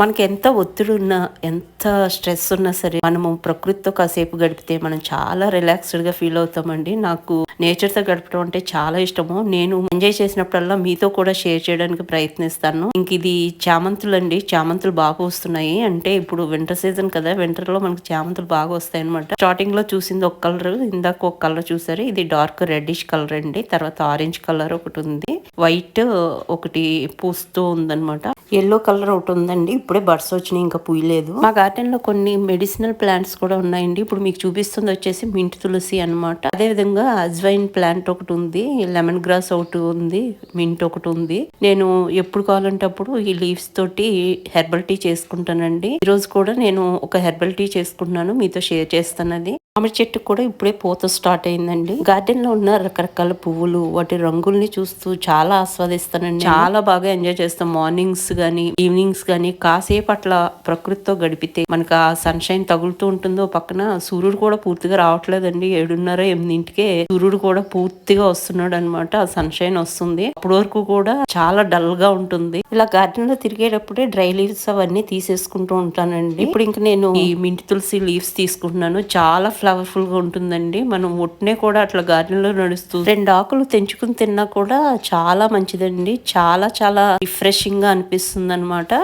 మనకి ఎంత ఒత్తిడి ఉన్నా ఎంత స్ట్రెస్ ఉన్నా సరే మనము ప్రకృతితో కాసేపు గడిపితే మనం చాలా రిలాక్స్డ్గా ఫీల్ అవుతామండి. నాకు నేచర్తో గడపడం అంటే చాలా ఇష్టము. నేను ఎంజాయ్ చేసినప్పుడల్లా మీతో కూడా షేర్ చేయడానికి ప్రయత్నిస్తాను. ఇంక ఇది చామంతులు అండి. చామంతులు బాగా వస్తున్నాయి అంటే ఇప్పుడు వింటర్ సీజన్ కదా వింటర్లో మనకి చామంతులు బాగా వస్తాయి అనమాట స్టార్టింగ్లో చూసింది ఒక కలర్ ఇందాక ఒక కలర్ చూసారు. ఇది డార్క్ రెడ్డిష్ కలర్ అండి. తర్వాత ఆరెంజ్ కలర్ ఒకటి ఉంది. వైట్ ఒకటి పూస్తూ ఉందన్నమాట. ఎల్లో కలర్ ఒకటి ఉందండి. ఇప్పుడే బర్డ్స్ వచ్చినాయి ఇంకా పూయలేదు. మా గార్డెన్లో కొన్ని మెడిసినల్ ప్లాంట్స్ కూడా ఉన్నాయండి. ఇప్పుడు మీకు చూపిస్తుంది వచ్చేసి మింట్ తులసి అనమాట అదే విధంగా అజ్వైన్ ప్లాంట్ ఒకటి ఉంది లెమన్ గ్రాస్ ఒకటి ఉంది మింట్ ఒకటి ఉంది. నేను ఎప్పుడు కావాలంటే అప్పుడు ఈ లీవ్స్ తోటి హెర్బల్ టీ చేసుకుంటానండి. ఈ రోజు కూడా నేను ఒక హెర్బల్ టీ చేసుకుంటున్నాను మీతో షేర్ చేస్తానది మామిడి చెట్టు కూడా ఇప్పుడే పూత స్టార్ట్ అయిందండి. గార్డెన్లో ఉన్న రకరకాల పువ్వులు వాటి రంగుల్ని చూస్తూ చాలా ఆస్వాదిస్తానండి. చాలా బాగా ఎంజాయ్ చేస్తాం. మార్నింగ్స్ గానీ ఈవినింగ్స్ గానీ కాసేపు అట్లా ప్రకృతితో గడిపితే మనకు ఆ సన్షైన్ తగులుతూ ఉంటుందో. పక్కన సూర్యుడు కూడా పూర్తిగా రావట్లేదండి. ఏడున్నర ఎనిమిదింటికే సూర్యుడు కూడా పూర్తిగా వస్తున్నాడు అనమాట ఆ సన్షైన్ వస్తుంది. అప్పటి వరకు కూడా చాలా డల్గా ఉంటుంది. ఇలా గార్డెన్లో తిరిగేటప్పుడే డ్రై లీవ్స్ అవన్నీ తీసేసుకుంటూ ఉంటానండి. ఇప్పుడు ఇంక నేను ఈ మింటి తులసి లీవ్స్ తీసుకుంటున్నాను. చాలా ఫ్లవర్ఫుల్గా ఉంటుందండి. మనం ఒట్నే కూడా అట్లా గార్డెన్లో నడుస్తూ రెండు ఆకులు తెంచుకుని తిన్నా కూడా చాలా మంచిదండి. చాలా చాలా రిఫ్రెషింగ్గా అనిపిస్తుంది అనమాట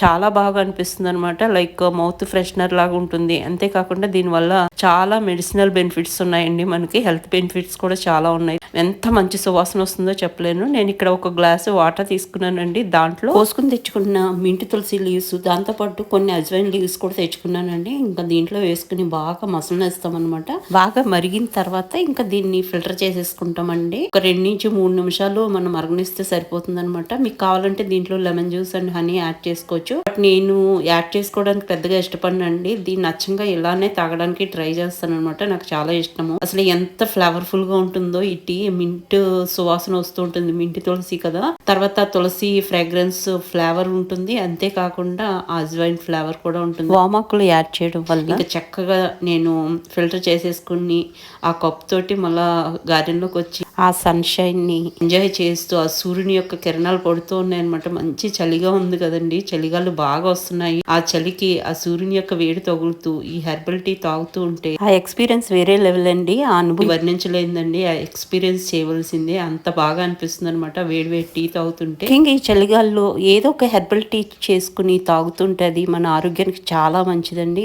చాలా బాగా అనిపిస్తుంది అనమాట లైక్ మౌత్ ఫ్రెషనర్ లాగా ఉంటుంది. అంతేకాకుండా దీనివల్ల చాలా మెడిసినల్ బెనిఫిట్స్ ఉన్నాయండి మనకి. హెల్త్ బెనిఫిట్స్ కూడా చాలా ఉన్నాయి. ఎంత మంచి సువాసన వస్తుందో చెప్పలేను. నేను ఇక్కడ ఒక గ్లాస్ వాటర్ తీసుకున్నానండి. దాంట్లో పోసుకుని తెచ్చుకున్న మింటి తులసి లీవ్స్ దాంతోపాటు కొన్ని అజ్వైన్ లీవ్స్ కూడా తెచ్చుకున్నానండి. ఇంకా దీంట్లో వేసుకుని బాగా మసలేస్తాం అనమాట బాగా మరిగిన తర్వాత ఇంకా దీన్ని ఫిల్టర్ చేసేసుకుంటామండి. ఒక రెండు నుంచి మూడు నిమిషాలు మనం మరగనిస్తే సరిపోతుంది అనమాట మీకు కావాలంటే దీంట్లో lemon juice and honey add చేసుకోవచ్చు. బట్ నేను యాడ్ చేసుకోవడానికి పెద్దగా ఇష్టపడినండి. దీన్ని అచ్చంగా ఇలానే తాగడానికి ట్రై చేస్తాను అనమాట నాకు చాలా ఇష్టము. అసలు ఎంత ఫ్లేవర్ఫుల్గా ఉంటుందో ఈ టీ మింట్ సువాసన వస్తూ ఉంటుంది. మింటి తులసి కదా. తర్వాత తులసి ఫ్రాగ్రెన్స్ ఫ్లేవర్ ఉంటుంది. అంతేకాకుండా అజ్వైన్ ఫ్లేవర్ కూడా ఉంటుంది. వామాకులు యాడ్ చేయడం వల్ల ఇంకా చక్కగా నేను ఫిల్టర్ చేసేసుకుని ఆ కప్ తోటి మళ్ళా గార్డెన్లోకి వచ్చి ఆ సన్షైన్ని ఎంజాయ్ చేస్తూ ఆ సూర్యుని యొక్క కిరణాలు పడుతూ ఉన్నాయి అనమాట మంచి చలిగా ఉంది కదండి. చలిగాలు బాగా వస్తున్నాయి. ఆ చలికి ఆ సూర్యుని యొక్క వేడి తగులుతూ ఈ హెర్బల్ టీ తాగుతూ ఉంటే ఆ ఎక్స్పీరియన్స్ వేరే లెవెల్ అండి. ఆ అనుభవం వర్ణించలేదండి ఆ ఎక్స్పీరియన్స్ చేయవలసిందే. అంత బాగా అనిపిస్తుంది అనమాట వేడి వేడి టీ తాగుతుంటే. ఇంకా ఈ చలిగాల్లో ఏదో ఒక హెర్బల్ టీ చేసుకుని తాగుతుంటే అది మన ఆరోగ్యానికి చాలా మంచిదండి.